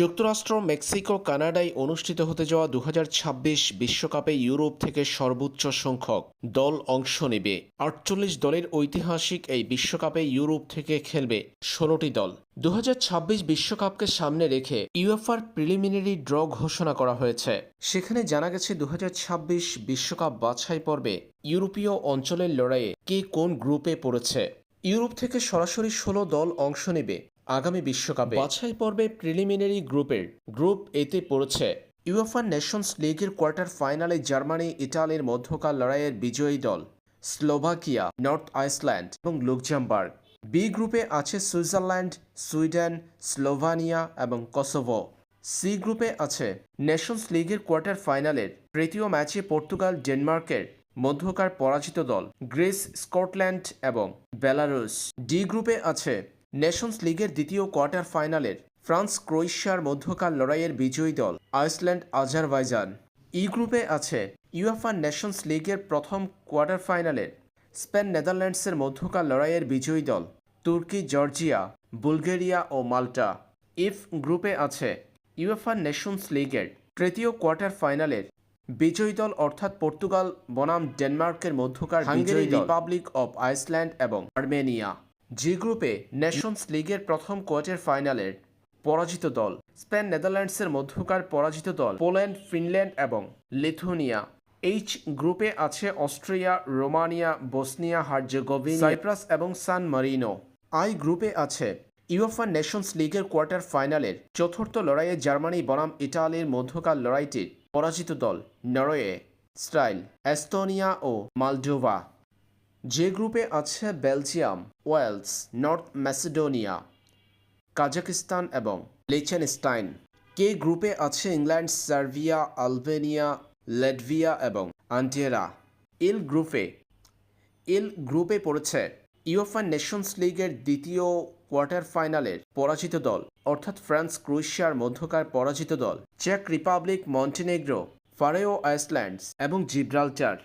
যুক্তরাষ্ট্র, মেক্সিকো, কানাডায় অনুষ্ঠিত হতে যাওয়া দু বিশ্বকাপে ইউরোপ থেকে সর্বোচ্চ সংখ্যক দল অংশ নেবে। আটচল্লিশ দলের ঐতিহাসিক এই বিশ্বকাপে ইউরোপ থেকে খেলবে ষোলোটি দল। দু বিশ্বকাপকে সামনে রেখে ইউএফআর প্রিলিমিনারি ড্র ঘোষণা করা হয়েছে। সেখানে জানা গেছে দু বিশ্বকাপ বাছাই পর্বে ইউরোপীয় অঞ্চলের লড়াইয়ে কে কোন গ্রুপে পড়েছে। ইউরোপ থেকে সরাসরি ষোলো দল অংশ নেবে। আগামী বিশ্বকাপে। বাছাই পর্বে প্রিলিমিনারি গ্রুপের গ্রুপ এতে পড়েছে ইউএফআ নেশনস লিগের কোয়ার্টার ফাইনালে জার্মানি ইটালির মধ্যকার লড়াইয়ের বিজয়ী দল স্লোভাকিয়া নর্থ আইসল্যান্ড এবং লুকজামবার্গ বি গ্রুপে আছে সুইজারল্যান্ড সুইডেন স্লোভানিয়া এবং কসোভো। সি গ্রুপে আছে নেশনস লিগের কোয়ার্টার ফাইনালের তৃতীয় ম্যাচে পর্তুগাল ডেনমার্কের মধ্যকার পরাজিত দল গ্রিস স্কটল্যান্ড এবং বেলারুস। ডি গ্রুপে আছে নেশনস লিগের দ্বিতীয় কোয়ার্টার ফাইনালের ফ্রান্স ক্রোয়েশিয়ার মধ্যকার লড়াইয়ের বিজয়ী দল আইসল্যান্ড আজারবাইজান। ই গ্রুপে আছে ইউএফআ নেশনস লিগের প্রথম কোয়ার্টার ফাইনালের স্পেন নেদারল্যান্ডসের মধ্যকার লড়াইয়ের বিজয়ী দল তুর্কি জর্জিয়া বুলগেরিয়া ও মাল্টা। ইফ গ্রুপে আছে ইউএফআ নেশনস লিগের তৃতীয় কোয়ার্টার ফাইনালের বিজয়ী দল অর্থাৎ পর্তুগাল বনাম ডেনমার্কের মধ্যকার হাঙ্গেরি রিপাবলিক অব আইসল্যান্ড এবং আর্মেনিয়া। জি গ্রুপে নেশনস লিগের প্রথম কোয়ার্টার ফাইনালের পরাজিত দল, স্পেন নেদারল্যান্ডসের মধ্যকার পরাজিত দল, পোল্যান্ড, ফিনল্যান্ড এবং লিথুনিয়া এইচ গ্রুপে আছে Austria, Romania, Bosnia, Herzegovina, Cyprus এবং সান মারিনো। আই গ্রুপে আছে ইউএফআ নেশনস লিগের কোয়ার্টার ফাইনালের চতুর্থ লড়াইয়ে জার্মানি বনাম ইটালির মধ্যকার লড়াইটির পরাজিত দল, নরওয়ে, স্টাইল, এস্তোনিয়া ও মালডোভা। যে গ্রুপে আছে Belgium, Wales, North Macedonia, Kazakhstan এবং লিচেনস্টাইন। কে গ্রুপে আছে ইংল্যান্ড, সার্বিয়া, আলবেনিয়া, লেটভিয়া এবং আন্টিয়েরা এল গ্রুপে। এল গ্রুপে পড়েছে ইউএফআ নেশনস লিগের দ্বিতীয় কোয়ার্টার ফাইনালের পরাজিত দল, অর্থাৎ ফ্রান্স, ক্রোয়েশিয়ার মধ্যকার পরাজিত দল। চেক রিপাবলিক, মন্টিনেগ্রো, ফারেও আইসল্যান্ডস এবং জিব্রাল্টার।